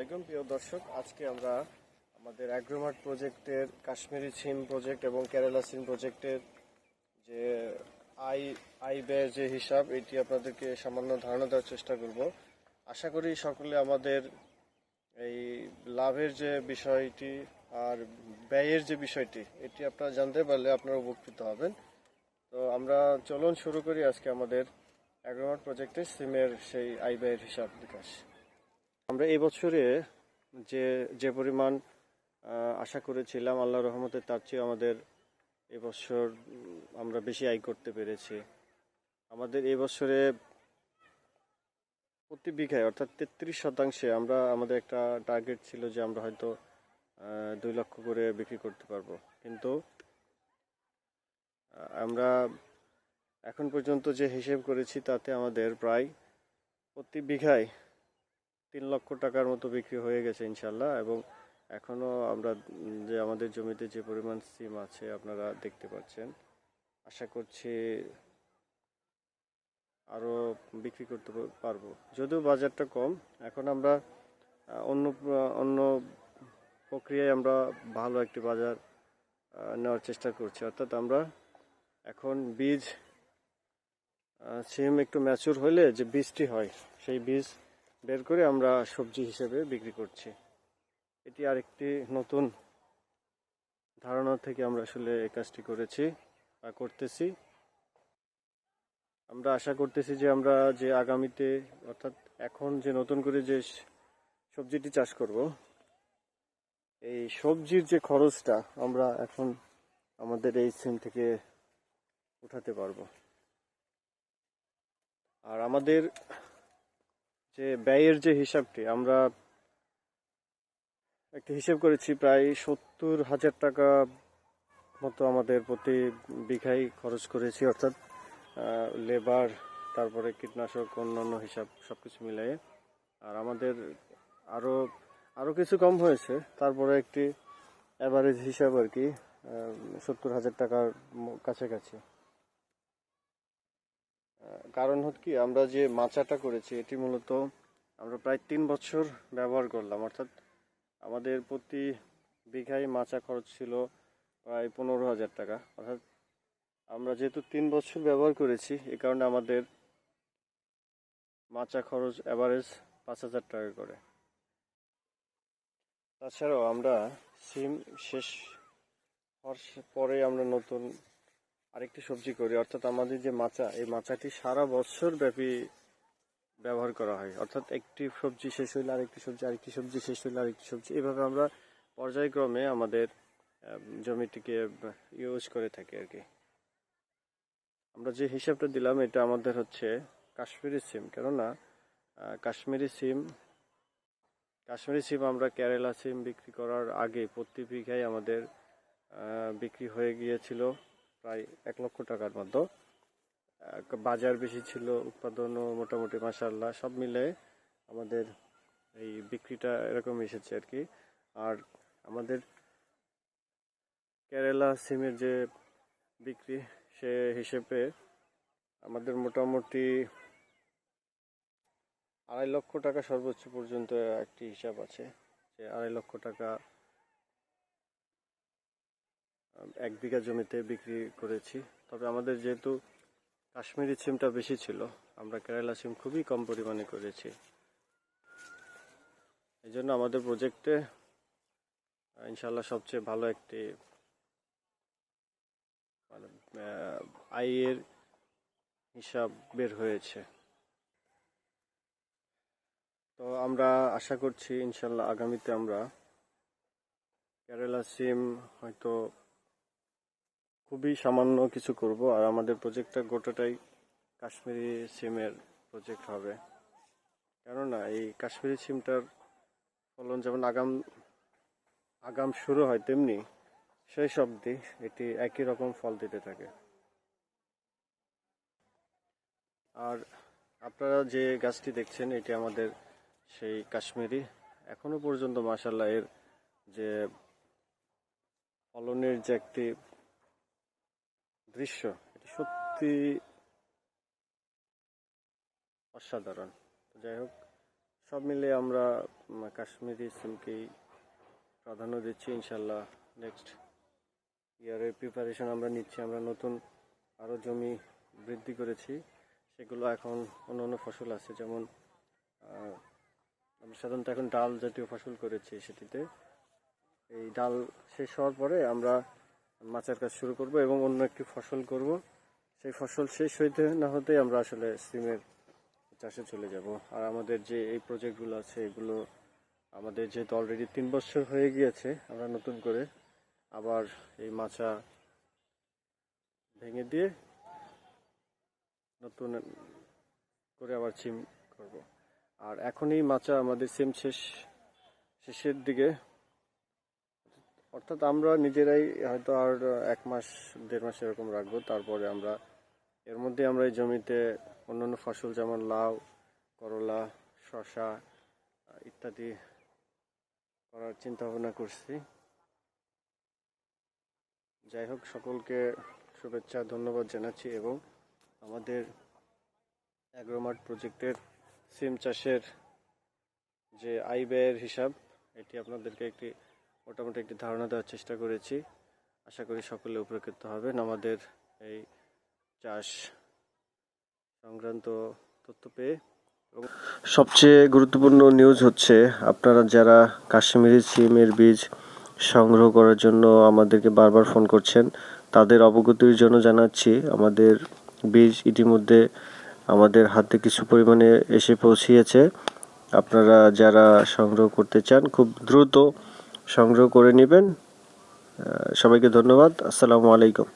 আলাইকুম, প্রিয় দর্শক। আজকে আমরা আমাদের অ্যাগ্রোমার্ট প্রজেক্টের কাশ্মীরি সিম প্রজেক্ট এবং কেরালা সিম প্রজেক্টের যে আই আই ব্যয়ের যে হিসাব, এটি আপনাদেরকে সামান্য ধারণা দেওয়ার চেষ্টা করব। আশা করি সকলে আমাদের এই লাভের যে বিষয়টি আর ব্যয়ের যে বিষয়টি, এটি আপনারা জানতে পারলে আপনারা উপকৃত হবেন। তো আমরা চলুন শুরু করি আজকে আমাদের অ্যাগ্রোমার্ট প্রজেক্টের সিমের সেই আই ব্যয়ের হিসাব বিকাশ আমরা এই বছরে যে যে পরিমাণ আশা করেছিলাম আল্লাহ রহমতে তার চেয়ে আমাদের এবছর আমরা বেশি আয় করতে পেরেছি। আমাদের এই বছরে প্রতি বিঘায়, অর্থাৎ তেত্রিশ শতাংশে আমরা, আমাদের একটা টার্গেট ছিল যে আমরা হয়তো দুই লক্ষ করে বিক্রি করতে পারব। কিন্তু আমরা এখন পর্যন্ত যে হিসেব করেছি তাতে আমাদের প্রায় প্রতি বিঘায় তিন লক্ষ টাকার মতো বিক্রি হয়ে গেছে ইনশাল্লাহ এবং এখনও আমরা যে আমাদের জমিতে যে পরিমাণ সিম আছে আপনারা দেখতে পাচ্ছেন। আশা করছি আরও বিক্রি করতে পারব। যদিও বাজারটা কম, এখন আমরা অন্য অন্য প্রক্রিয়ায় আমরা ভালো একটি বাজার নেওয়ার চেষ্টা করছি। অর্থাৎ আমরা এখন বীজ সিম একটু ম্যাচুর হলে যে বীজটি হয়, সেই বীজ বের করে আমরা সবজি হিসেবে বিক্রি করছি। এটি আরেকটি নতুন ধারণা থেকে আমরা আসলে এই কাজটি করেছি বা করতেছি। আমরা আশা করতেছি যে আমরা যে আগামীতে, অর্থাৎ এখন যে নতুন করে যে সবজিটি চাষ করব, এই সবজির যে খরচটা আমরা এখন আমাদের এই সিম থেকে উঠাতে পারব। আর আমাদের যে ব্যয়ের যে হিসাবটি, আমরা একটা হিসেব করেছি প্রায় সত্তর হাজার টাকা মতো আমাদের প্রতি বিঘাই খরচ করেছি, অর্থাৎ লেবার, তারপরে কীটনাশক, অন্যান্য হিসাব সব কিছু মিলিয়ে। আর আমাদের আরও আরও কিছু কম হয়েছে, তারপরে একটি অ্যাভারেজ হিসাব আর কি সত্তর হাজার টাকার কাছাকাছি। কারণ হচ্ছে কি, আমরা যে মাচাটা করেছি, এটি মূলত আমরা প্রায় তিন বছর ব্যবহার করলাম। অর্থাৎ আমাদের প্রতি বিঘায় মাচা খরচ ছিল প্রায় পনেরো হাজার টাকা। অর্থাৎ আমরা যেহেতু তিন বছর ব্যবহার করেছি, এ কারণে আমাদের মাচা খরচ অ্যাভারেজ পাঁচ হাজার টাকা করে। তাছাড়াও আমরা সিম শেষ হওয়ার পরে আমরা নতুন আরেকটি সবজি করি, অর্থাৎ আমাদের যে মাচা, এই মাচাটি সারা বছর ব্যাপী ব্যবহার করা হয়। অর্থাৎ একটি সবজি শেষ হইলে আরেকটি সবজি আরেকটি সবজি শেষ হইলে আরেকটি সবজি। এভাবে আমরা পর্যায়ক্রমে আমাদের জমিটিকে ইউজ করে থাকি আর কি। আমরা যে হিসাবটা দিলাম, এটা আমাদের হচ্ছে কাশ্মীরি সিম। কেননা কাশ্মীরি সিম কাশ্মীরি সিম আমরা কেরালা সিম বিক্রি করার আগে প্রতি বিঘায় আমাদের বিক্রি হয়ে গিয়েছিল। প্রায় এক লক্ষ টাকার মতো। বাজার বেশি ছিল, উৎপাদনও মোটামুটি মাসাল্লাহ সব মিলে আমাদের এই বিক্রিটা এরকম এসেছে আর কি। আর আমাদের কেরালা সিমের যে বিক্রি, সে হিসেবে আমাদের মোটামুটি আড়াই লক্ষ টাকা সর্বোচ্চ পর্যন্ত একটি হিসাব আছে। যে আড়াই লক্ষ টাকা এক বিঘা জমিতে বিক্রি করেছি। তবে আমাদের যেহেতু কাশ্মীরি সিমটা বেশি ছিল, আমরা কেরালা সিম খুবই কম পরিমাণে করেছি। এই জন্য আমাদের প্রজেক্টে ইনশাল্লাহ সবচেয়ে ভালো একটি মানে আয়ের হিসাব বের হয়েছে। তো আমরা আশা করছি ইনশাল্লাহ আগামীতে আমরা কেরালা সিম হয়তো খুবই সামান্য কিছু করব, আর আমাদের প্রজেক্টটা গোটাটাই কাশ্মীরি সিমের প্রজেক্ট হবে। কেননা, এই কাশ্মীরি সিমটার ফলন যেমন আগাম আগাম শুরু হয় তেমনি শেষ অবধি এটি একই রকম ফল দিতে থাকে। আর আপনারা যে গাছটি দেখছেন, এটি আমাদের সেই কাশ্মীরি। এখনও পর্যন্ত মাসাল্লাহ এর যে ফলনের যে একটি দৃশ্য, এটি সত্যি অসাধারণ। যাই হোক, সব মিলে আমরা কাশ্মীরি সিমকেই প্রাধান্য দিচ্ছি ইনশাল্লাহ নেক্সট ইয়ারের প্রিপারেশন আমরা নিচ্ছি, আমরা নতুন আরও জমি বৃদ্ধি করেছি, সেগুলো এখন অন্য অন্য ফসল আছে, যেমন আমরা সাধারণত এখন ডাল জাতীয় ফসল করেছি সেটিতে। এই ডাল শেষ হওয়ার পরে আমরা মাছের কাজ শুরু করব এবং অন্য একটি ফসল করব। সেই ফসল শেষ হইতে না হতেই আমরা আসলে সিমের চাষে চলে যাব। আর আমাদের যে এই প্রজেক্টগুলো আছে, এগুলো আমাদের যেহেতু অলরেডি তিন বছর হয়ে গিয়েছে, আমরা নতুন করে আবার এই মাচা ভেঙে দিয়ে নতুন করে আবার সিম করব। আর এখন এই মাচা আমাদের সিম শেষ, শেষের দিকে অর্থাৎ আমরা নিজেরাই হয়তো আর এক মাস দেড় মাস এরকম রাখব। তারপরে আমরা এর মধ্যে আমরা এই জমিতে অন্যান্য ফসল যেমন লাউ করলা আহ, ইত্যাদি করার চিন্তা ভাবনা করছি। যাই হোক সকলকে শুভেচ্ছা ধন্যবাদ জানাচ্ছি এবং আমাদের অ্যাগ্রোমার্ট প্রজেক্টের সিম চাষের যে আয় ব্যয়ের হিসাব এটি আপনাদেরকে একটি মোটামুটি একটি ধারণা দেওয়ার চেষ্টা করেছি। আশা করি সকলে উপকৃত হবেন। আমাদের এই চাষ সংক্রান্ত তথ্য পেয়ে। সবচেয়ে গুরুত্বপূর্ণ নিউজ হচ্ছে, আপনারা যারা কাশ্মীরি সিমের বীজ সংগ্রহ করার জন্য আমাদেরকে বারবার ফোন করছেন, তাদের অবগতির জন্য জানাচ্ছি, আমাদের বীজ ইতিমধ্যে আমাদের হাতে কিছু পরিমাণে এসে পৌঁছিয়েছে। আপনারা যারা সংগ্রহ করতে চান, খুব দ্রুত সংগ্রহ করে নেবেন। সবাইকে ধন্যবাদ। আসসালামু আলাইকুম।